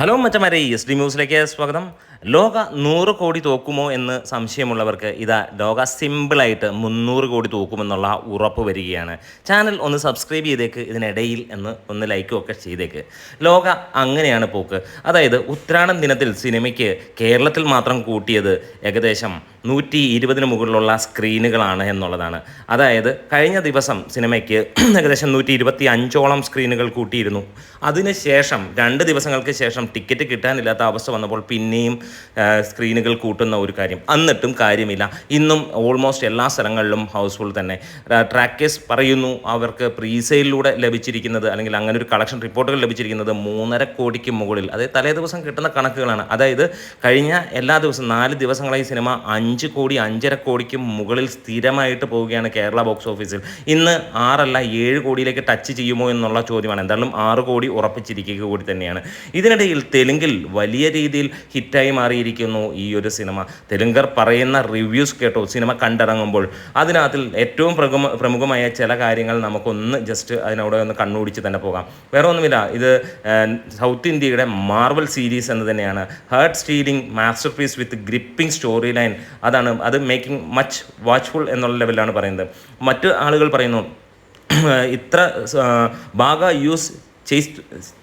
Hello മച്ചമാരെ S D ന്യൂസിലേക്ക് സ്വാഗതം. ലോക നൂറ് കോടി തോക്കുമോ എന്ന് സംശയമുള്ളവർക്ക് ഇതാ ലോക സിമ്പിളായിട്ട് മുന്നൂറ് കോടി തോക്കുമെന്നുള്ള ഉറപ്പ് വരികയാണ്. ചാനൽ ഒന്ന് സബ്സ്ക്രൈബ് ചെയ്തേക്ക് ഇതിനിടയിൽ എന്ന് ഒന്ന് ലൈക്കും ഒക്കെ ചെയ്തേക്ക്. ലോക അങ്ങനെയാണ് പോക്ക്. അതായത് ഉത്രാടം ദിനത്തിൽ സിനിമയ്ക്ക് കേരളത്തിൽ മാത്രം കൂട്ടിയത് ഏകദേശം നൂറ്റി ഇരുപതിന് മുകളിലുള്ള സ്ക്രീനുകളാണ് എന്നുള്ളതാണ്. അതായത് കഴിഞ്ഞ ദിവസം സിനിമയ്ക്ക് ഏകദേശം നൂറ്റി ഇരുപത്തി അഞ്ചോളം സ്ക്രീനുകൾ കൂട്ടിയിരുന്നു. അതിനുശേഷം രണ്ട് ദിവസങ്ങൾക്ക് ശേഷം ടിക്കറ്റ് കിട്ടാനില്ലാത്ത അവസ്ഥ വന്നപ്പോൾ പിന്നെയും സ്ക്രീനുകൾ കൂട്ടുന്ന ഒരു കാര്യം. എന്നിട്ടും കാര്യമില്ല. ഇന്നും ഓൾമോസ്റ്റ് എല്ലാ സ്ഥലങ്ങളിലും ഹൗസ്ഫുൾ തന്നെ. ട്രാക്കേഴ്സ് പറയുന്നു. അവർക്ക് പ്രീസെയിലൂടെ ലഭിച്ചിരിക്കുന്നത് അല്ലെങ്കിൽ അങ്ങനെ ഒരു കളക്ഷൻ റിപ്പോർട്ടുകൾ ലഭിച്ചിരിക്കുന്നത് മൂന്നര കോടിക്ക് മുകളിൽ. അതായത് തലേ ദിവസം കിട്ടുന്ന കണക്കുകളാണ്. അതായത് കഴിഞ്ഞ എല്ലാ ദിവസവും നാല് ദിവസങ്ങളായി സിനിമ അഞ്ച് കോടി അഞ്ചര കോടിക്ക് മുകളിൽ സ്ഥിരമായിട്ട് പോവുകയാണ് കേരള ബോക്സ് ഓഫീസിൽ ഇന്ന് ആറല്ല ഏഴ് കോടിയിലേക്ക് ടച്ച് ചെയ്യുമോ എന്നുള്ള ചോദ്യമാണ്. എന്തായാലും ആറ് കോടി ഉറപ്പിച്ചിരിക്കുക കൂടി തന്നെയാണ്. ഇതിനിടയിൽ തെലുങ്കിൽ വലിയ രീതിയിൽ ഹിറ്റായി മാറിയിരിക്കുന്നു ഈ ഒരു സിനിമ. തെലുങ്കർ പറയുന്ന റിവ്യൂസ് കേട്ടോ സിനിമ കണ്ടിറങ്ങുമ്പോൾ. അതിനകത്തിൽ ഏറ്റവും പ്രമുഖ പ്രമുഖമായ ചില കാര്യങ്ങൾ നമുക്കൊന്ന് ജസ്റ്റ് അതിനോട് ഒന്ന് കണ്ണുപിടിച്ച് തന്നെ പോകാം. വേറെ ഒന്നുമില്ല ഇത് സൗത്ത് ഇന്ത്യയുടെ മാർവൽ സീരീസ് എന്ന് തന്നെയാണ്. Heart stealing masterpiece with gripping storyline അതാണ് അത് മേക്കിംഗ് മച്ച് വാച്ച്ഫുൾ എന്നുള്ള ലെവലാണ് പറയുന്നത്. മറ്റ് ആളുകൾ പറയുന്നു ഇത്ര ബാഗ യൂസ്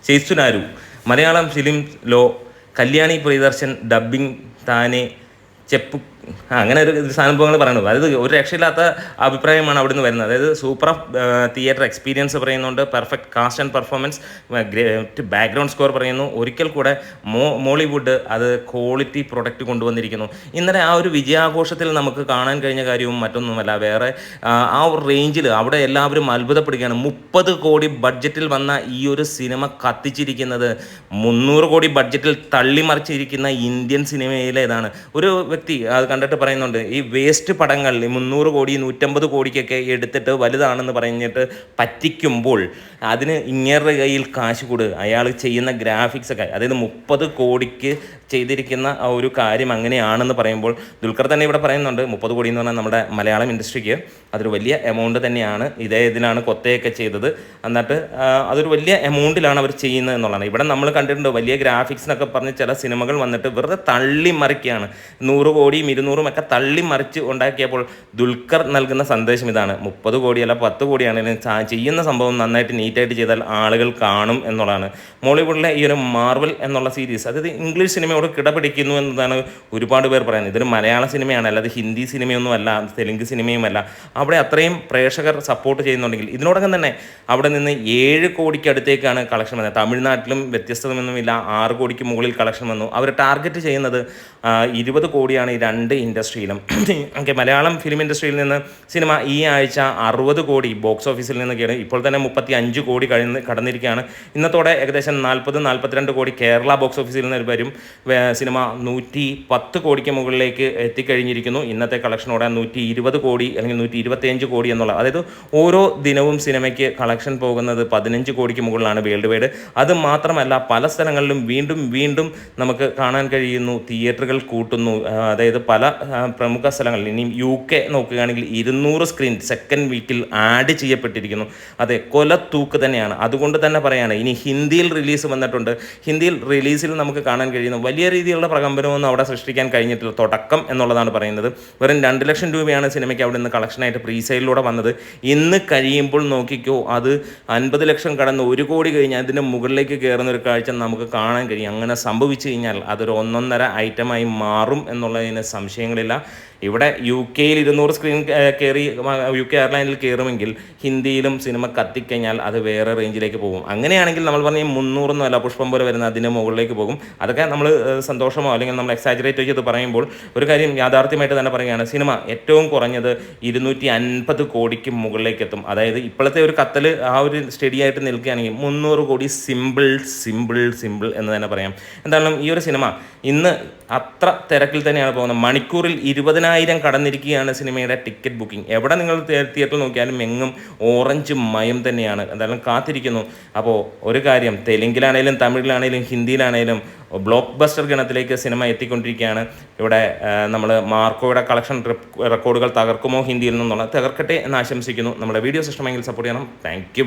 ചെയ്സ്തുനാരു മലയാളം ഫിലിം ലോ കല്യാണി പ്രിയദർശൻ ഡബ്ബിംഗ് താനെ ചെപ്പ് അങ്ങനെ ഒരു സംഭവങ്ങൾ പറയുന്നത് അതായത് ഒരു രക്ഷയില്ലാത്ത അഭിപ്രായമാണ് അവിടുന്ന് വരുന്നത്. അതായത് സൂപ്പർ തിയേറ്റർ എക്സ്പീരിയൻസ് പറയുന്നുണ്ട്. Perfect cast and performance great background score പറയുന്നു. ഒരിക്കൽ കൂടെ മോ മോളിവുഡ് അത് ക്വാളിറ്റി പ്രൊഡക്റ്റ് കൊണ്ടുവന്നിരിക്കുന്നു. ഇന്നലെ ആ ഒരു വിജയാഘോഷത്തിൽ നമുക്ക് കാണാൻ കഴിഞ്ഞ കാര്യവും മറ്റൊന്നുമല്ല. വേറെ ആ ഒരു റേഞ്ചിൽ അവിടെ എല്ലാവരും അത്ഭുതപ്പെടുകയാണ്. മുപ്പത് കോടി ബഡ്ജറ്റിൽ വന്ന ഈ ഒരു സിനിമ കത്തിച്ചിരിക്കുന്നത് മുന്നൂറ് കോടി ബഡ്ജറ്റിൽ തള്ളിമറിച്ചിരിക്കുന്ന ഇന്ത്യൻ സിനിമയിലേതാണ്. ഒരു വ്യക്തി അത് കണ്ടിട്ട് പറയുന്നുണ്ട് ഈ വേസ്റ്റ് പടങ്ങൾ മുന്നൂറ് കോടി നൂറ്റമ്പത് കോടിക്കൊക്കെ എടുത്തിട്ട് വലുതാണെന്ന് പറഞ്ഞിട്ട് പറ്റിക്കുമ്പോൾ അതിന് ഇങ്ങേറെ കയ്യിൽ കാശ് കൊടു. അയാൾ ചെയ്യുന്ന ഗ്രാഫിക്സ് ഒക്കെ അതായത് മുപ്പത് കോടിക്ക് ചെയ്തിരിക്കുന്ന ആ ഒരു കാര്യം അങ്ങനെയാണെന്ന് പറയുമ്പോൾ ദുൽഖർ തന്നെ ഇവിടെ പറയുന്നുണ്ട് മുപ്പത് കോടി എന്ന് പറഞ്ഞാൽ നമ്മുടെ മലയാളം ഇൻഡസ്ട്രിക്ക് അതൊരു വലിയ എമൗണ്ട് തന്നെയാണ്. ഇതേ ഇതിനാണ് കൊത്തയൊക്കെ ചെയ്തത്. എന്നിട്ട് അതൊരു വലിയ എമൗണ്ടിലാണ് അവർ ചെയ്യുന്നത് എന്നുള്ളതാണ്. ഇവിടെ നമ്മൾ കണ്ടിട്ടുണ്ട് വലിയ ഗ്രാഫിക്സ് എന്നൊക്കെ പറഞ്ഞ് ചില സിനിമകൾ വന്നിട്ട് വെറുതെ തള്ളി മറിക്കുകയാണ് നൂറ് കോടിയും ഇരുന്നൂറും ഒക്കെ തള്ളി മറിച്ച് ഉണ്ടാക്കിയപ്പോൾ ദുൽഖർ നൽകുന്ന സന്ദേശം ഇതാണ്. മുപ്പത് കോടിയല്ല പത്ത് കോടിയാണെങ്കിലും ചെയ്യുന്ന സംഭവം നന്നായിട്ട് നീറ്റായിട്ട് ചെയ്താൽ ആളുകൾ കാണും എന്നുള്ളതാണ്. മോളിവുഡിലെ ഈ ഒരു മാർവൽ എന്നുള്ള സീരീസ് അതായത് ഇംഗ്ലീഷ് സിനിമയോട് കിടപിടിക്കുന്നു എന്നതാണ് ഒരുപാട് പേർ പറയുന്നത്. ഇതൊരു മലയാള സിനിമയാണ് അല്ലാതെ ഹിന്ദി സിനിമയൊന്നും അല്ല തെലുങ്ക് സിനിമയുമല്ല. അവിടെ അത്രയും പ്രേക്ഷകർ സപ്പോർട്ട് ചെയ്യുന്നുണ്ടെങ്കിൽ ഇതിനോടകം തന്നെ അവിടെ നിന്ന് ഏഴ് കോടിക്ക് അടുത്തേക്കാണ് കളക്ഷൻ വന്നത്. തമിഴ്നാട്ടിലും വ്യത്യസ്തമൊന്നുമില്ല ആറ് കോടിക്ക് മുകളിൽ കളക്ഷൻ വന്നു. അവർ ടാർഗറ്റ് ചെയ്യുന്നത് ഇരുപത് കോടിയാണ് ഈ രണ്ട് ഇൻഡസ്ട്രിയിലും ഓക്കെ മലയാളം ഫിലിം ഇൻഡസ്ട്രിയിൽ നിന്ന് സിനിമ ഈ ആഴ്ച അറുപത് കോടി ബോക്സ് ഓഫീസിൽ നിന്ന് കയറി ഇപ്പോൾ തന്നെ മുപ്പത്തി അഞ്ച് കോടി കഴിഞ്ഞ് കടന്നിരിക്കുകയാണ്. ഇന്നത്തോടെ ഏകദേശം നാൽപ്പത് നാൽപ്പത്തിരണ്ട് കോടി കേരള ബോക്സ് ഓഫീസിൽ നിന്ന് വരും. സിനിമ നൂറ്റി പത്ത് കോടിക്ക് മുകളിലേക്ക് എത്തിക്കഴിഞ്ഞിരിക്കുന്നു. ഇന്നത്തെ കളക്ഷനോടെ നൂറ്റി ഇരുപത് കോടി അല്ലെങ്കിൽ നൂറ്റി ഇരുപത്തിയഞ്ച് കോടി എന്നുള്ള അതായത് ഓരോ ദിനവും സിനിമയ്ക്ക് കളക്ഷൻ പോകുന്നത് പതിനഞ്ച് കോടിക്ക് മുകളിലാണ് വേൾഡ് വൈഡ്. അത് മാത്രമല്ല പല സ്ഥലങ്ങളിലും വീണ്ടും വീണ്ടും നമുക്ക് കാണാൻ കഴിയുന്നു തിയേറ്ററുകൾ കൂട്ടുന്നു. അതായത് പല പ്രമുഖ സ്ഥലങ്ങളിൽ ഇനിയും യു കെ നോക്കുകയാണെങ്കിൽ ഇരുന്നൂറ് സ്ക്രീൻ സെക്കൻഡ് വീക്കിൽ ആഡ് ചെയ്യപ്പെട്ടിരിക്കുന്നു. അതെ കൊല തൂക്ക് തന്നെയാണ്. അതുകൊണ്ട് തന്നെ പറയാണ് ഇനി ഹിന്ദിയിൽ റിലീസ് വന്നിട്ടുണ്ട്. ഹിന്ദിയിൽ റിലീസിൽ നമുക്ക് കാണാൻ കഴിയുന്ന വലിയ രീതിയിലുള്ള പ്രകമ്പനമൊന്നും അവിടെ സൃഷ്ടിക്കാൻ കഴിഞ്ഞിട്ടില്ല. തുടക്കം എന്നുള്ളതാണ് പറയുന്നത്. വെറും രണ്ട് ലക്ഷം രൂപയാണ് സിനിമയ്ക്ക് അവിടെ നിന്ന് കളക്ഷനായിട്ട് പ്രീസെയിലൂടെ വന്നത്. ഇന്ന് കഴിയുമ്പോൾ നോക്കിക്കോ അത് അൻപത് ലക്ഷം കടന്ന് ഒരു കോടി കഴിഞ്ഞാൽ അതിന്റെ മുകളിലേക്ക് കയറുന്ന ഒരു കാഴ്ച നമുക്ക് കാണാൻ കഴിയും. അങ്ങനെ സംഭവിച്ചു കഴിഞ്ഞാൽ അതൊരു ഒന്നൊന്നര ഐറ്റമായി മാറും എന്നുള്ളതിന് ching liao ഇവിടെ യു കെയിൽ ഇരുന്നൂറ് സ്ക്രീൻ കയറി യു കെ എയർലൈനിൽ കയറുമെങ്കിൽ ഹിന്ദിയിലും സിനിമ കത്തിക്കഴിഞ്ഞാൽ അത് വേറെ റേഞ്ചിലേക്ക് പോകും. അങ്ങനെയാണെങ്കിൽ നമ്മൾ പറഞ്ഞ ഈ മുന്നൂറൊന്നും അല്ല പുഷ്പം പോലെ വരുന്ന അതിന്റെ മുകളിലേക്ക് പോകും. അതൊക്കെ നമ്മൾ സന്തോഷമോ അല്ലെങ്കിൽ നമ്മൾ എക്സാജറേറ്റ് ചെയ്ത് പറയുമ്പോൾ ഒരു കാര്യം യാഥാർത്ഥ്യമായിട്ട് തന്നെ പറയുകയാണ് സിനിമ ഏറ്റവും കുറഞ്ഞത് ഇരുന്നൂറ്റി അൻപത് കോടിക്ക് മുകളിലേക്ക് എത്തും. അതായത് ഇപ്പോഴത്തെ ഒരു കത്തൽ ആ ഒരു സ്റ്റഡി ആയിട്ട് നിൽക്കുകയാണെങ്കിൽ മുന്നൂറ് കോടി സിമ്പിൾ സിമ്പിൾ സിമ്പിൾ എന്ന് തന്നെ പറയാം. എന്തായാലും ഈ ഒരു സിനിമ ഇന്ന് അത്ര തിരക്കിൽ തന്നെയാണ് പോകുന്നത്. മണിക്കൂറിൽ ഇരുപതിനായിരം കടന്നിരിക്കുകയാണ് സിനിമയുടെ ടിക്കറ്റ് ബുക്കിംഗ്. എവിടെ നിങ്ങൾ തിയേ- തിയേറ്ററിൽ നോക്കിയാലും എങ്ങും ഓറഞ്ച് മയം തന്നെയാണ്. എന്തായാലും കാത്തിരിക്കുന്നു. അപ്പോൾ ഒരു കാര്യം തെലുങ്കിലാണേലും തമിഴിലാണേലും ഹിന്ദിയിലാണേലും ബ്ലോക്ക് ബസ്റ്റർ ഗണത്തിലേക്ക് സിനിമ എത്തിക്കൊണ്ടിരിക്കുകയാണ്. ഇവിടെ നമ്മൾ മാർക്കോയുടെ കളക്ഷൻ റെക്കോർഡുകൾ തകർക്കുമോ ഹിന്ദിയിൽ നിന്നുള്ള? തകർക്കട്ടെ എന്ന് ആശംസിക്കുന്നു. നമ്മുടെ വീഡിയോസ് ഇഷ്ടമെങ്കിൽ സപ്പോർട്ട് ചെയ്യണം. Thank you